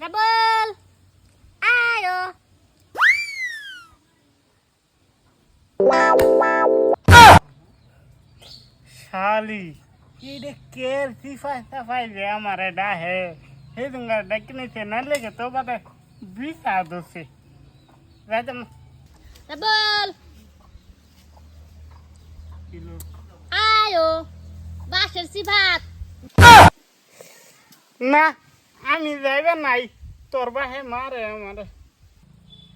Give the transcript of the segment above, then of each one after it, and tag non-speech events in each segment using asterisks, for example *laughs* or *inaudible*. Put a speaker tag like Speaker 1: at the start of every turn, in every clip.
Speaker 1: Double আয়ো
Speaker 2: শালি এটা কের সিফাই সাফাই যে আমার ডাহে হে তুঙ্গা ডাকিনি সে না লেগে তো বাদে বিসা দোষে রাজম
Speaker 1: ডাবল
Speaker 2: কিলো
Speaker 1: আয়ো বাসের সিভাত
Speaker 2: না আমি যাইবে নাই। তোর বাহে মারে আমারে।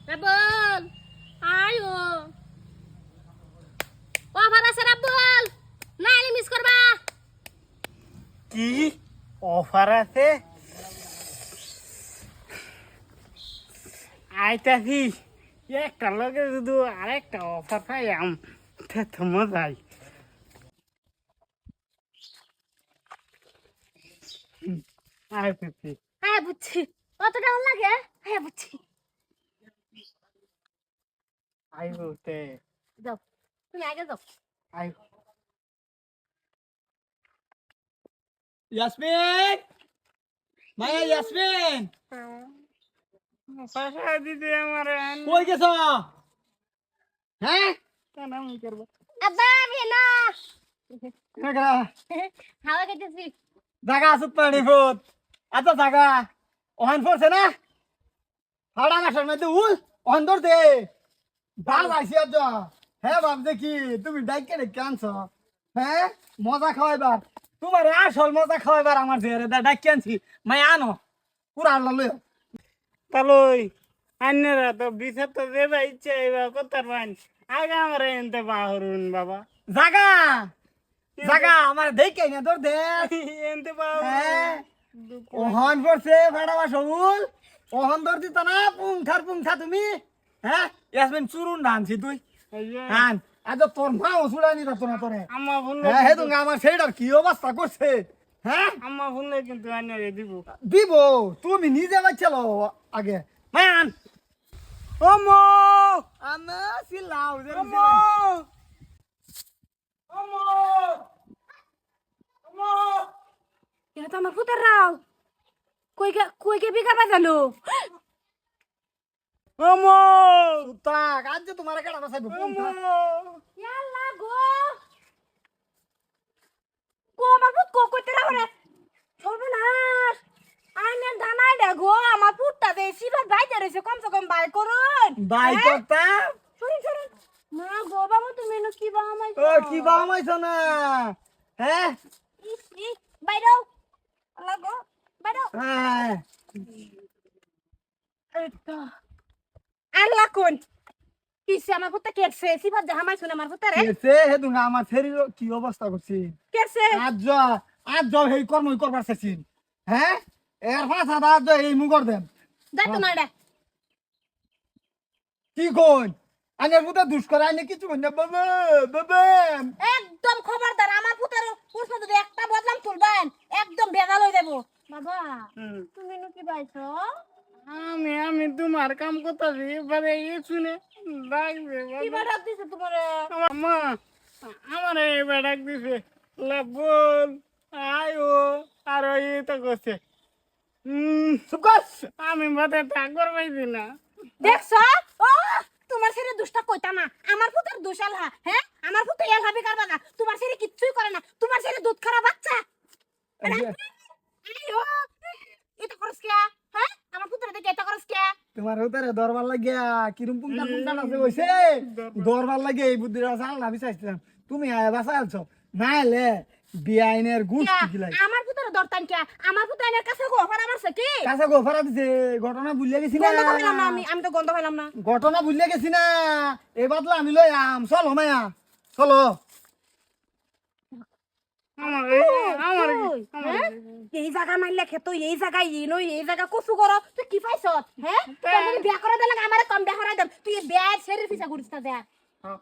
Speaker 1: ডাবল আয়ো অফার আছে ডাবল নাইলে মিস করবা।
Speaker 2: কি? অফার আছে? আইতাছি একটা লগে যদি আরেকটা অফার পাই আম তো মজাই। আইতেছি।
Speaker 1: হ্যাঁ বুঝছি। কত টাকা লাগে? হ্যাঁ বুঝছি।
Speaker 2: আইব তে
Speaker 1: যাও তুমি আগে যাও
Speaker 2: আইব
Speaker 3: ইয়াসমিন! মায়া ইয়াসমিন!
Speaker 2: পাশা দিদি আমার
Speaker 3: কই গেছ? হ্যাঁ?
Speaker 2: কেন আমি করব?
Speaker 1: আব্বা ভেনা
Speaker 3: কেনা
Speaker 1: হাওয়া
Speaker 3: পানি ফুট আচ্ছা জাগা। ওহান পড়ছে না? হাওড়া মাসের মধ্যে উল ওহান ধর দে ভালো আইসি আজ হ্যাঁ ভাবছে কি তুমি ডাইকে ডেকে আনছ? হ্যাঁ মজা খাওয়াইবার তোমার আসল মজা খাওয়াইবার আমার জেরে ডাইকে আনছি। মাই আনো। পুরা আল্লাহ লইও
Speaker 2: তালই আন্যরা তো বিচার তো দেবা ইচ্ছে এবার করতে পারেন। আগে আমার এনতে বাহরুন বাবা।
Speaker 3: জাগা। জাগা আমার দেখে না তোর দে। *laughs*
Speaker 2: এনতে
Speaker 3: হ্যাঁ।
Speaker 2: বাহরুন
Speaker 3: ওহন পড়ছে ভাড়া বা সবুল। ওহন ধর দিত না পুংথার পুংথা তুমি। হ্যাঁ? ইয়াসমিন চুরুন ডানছি তুই। হান আজ তোর মাও চুড়ানি রাখতো না তোরে হ্যাঁ হে তুমি আমার সেইটার কি অবস্থা করছে? হ্যাঁ?
Speaker 2: আম্মা ভুললে কিন্তু আন্যরে দিব।
Speaker 3: দিব তুমি নিজে বাচ্চালো আগে। মান
Speaker 2: ওমো!
Speaker 3: আনা সিলাও
Speaker 2: ওমো ওমো
Speaker 1: এটা তো আমার পুতার রাও। কই গে কই গে বিঘা বাজালো?
Speaker 2: ওমো
Speaker 3: তা আজ যে তোমার কেডা বাসাইব
Speaker 2: ওমো
Speaker 1: ইয়াল্লা গো! গো আমার পুত কো কইতে রাও রে। সর্বনাশ! আইনের ধানাই দে গো আমার পুতটা দে সিবাত বাইতে রইছে কমসে কম বাই করুন।
Speaker 3: বাই
Speaker 1: হ্যাঁ?
Speaker 3: করতা?
Speaker 1: শুনুন শুনুন না গো বাবু তুমি কি
Speaker 3: ও কি বামাইছ না হ্যাঁ?
Speaker 1: বাইরো আল্লাহ গো বাইরো
Speaker 3: হ্যাঁ
Speaker 1: আল্লাহ কোন কিসে আমার পুত্তা কেটছে সিবাত জাহা মাই শুনে আমার পুত্তারে
Speaker 3: এসে হে তুমি আমার শরীর কি অবস্থা করছি
Speaker 1: কেটছে
Speaker 3: আজ যা আজ যা এই কর্মই করবার চাইছিন হ্যাঁ এর পাঁচ হাত আজ যা এই মুগর দেন
Speaker 1: দেখ তো না
Speaker 3: কি কোন আনের বুতে দুষ করে আনে কিছু কই না বাবা বাবা।
Speaker 1: একদম খবরদার আমার পুতের পুষ্প যদি একটা বদলাম তুলবেন একদম ভেজাল হয়ে যাব। বাবা। তুমি নু কি পাইছো?
Speaker 2: আমি আমি তোমার কাম করতেছি এবারে এ শুনে লাগবে
Speaker 1: কি। বাড়াত দিছে তোমারে?
Speaker 2: আমার মা আমার এবার ডাক দিছে। লা বল আয়ো আর ওই তো করছে। হুম
Speaker 3: কর।
Speaker 2: আমি মাথায় ঠাকুর পাইছি না।
Speaker 1: দেখছ? ও! তোমার ছেলে দুষ্টা কইতা না? আমার পুতের দোষ আলহা হ্যাঁ? আমার পুতে এলহা বেকার বানা তোমার ছেলে কিচ্ছুই করে না। তোমার ছেলে দুধ খারাপ বাচ্চা। এটা করস কে? হ্যাঁ? আমার পুতের দেখে এটা করস কে?
Speaker 3: তোমার উতারে দরবার লাগিয়া কিরম দরবার লাগে এই বুদ্ধিটা জাল না বিচাইছিলাম তুমি আয় বাসা আলছো না এলে বিআইনের গুছ কিলাই
Speaker 1: আমার পুতের দরতান কে? আমার পুতের কাছে গো অফার আমার কি?
Speaker 3: কাছে গোফারা দিছে ঘটনা ভুলিয়ে গেছি না।
Speaker 1: গন্ধ পাইলাম না আমি আমি তো গন্ধ পাইলাম না।
Speaker 3: ঘটনা ভুলিয়ে গেছি না। এই বাদলা আমি লই আম চলো মায়া চলো।
Speaker 2: এই-
Speaker 1: হ্যাঁ? এই জায়গা মারলে খেতো এই জায়গায় এই নই এই জায়গা কসু করো? তুই কি পাইছ? হ্যাঁ? তোর বিয়া করে দিলে আমার কম বিয়া করাই দেব তুই বিয়া শরীর পিছা ঘুরিস না দেখ
Speaker 2: হ্যাঁ।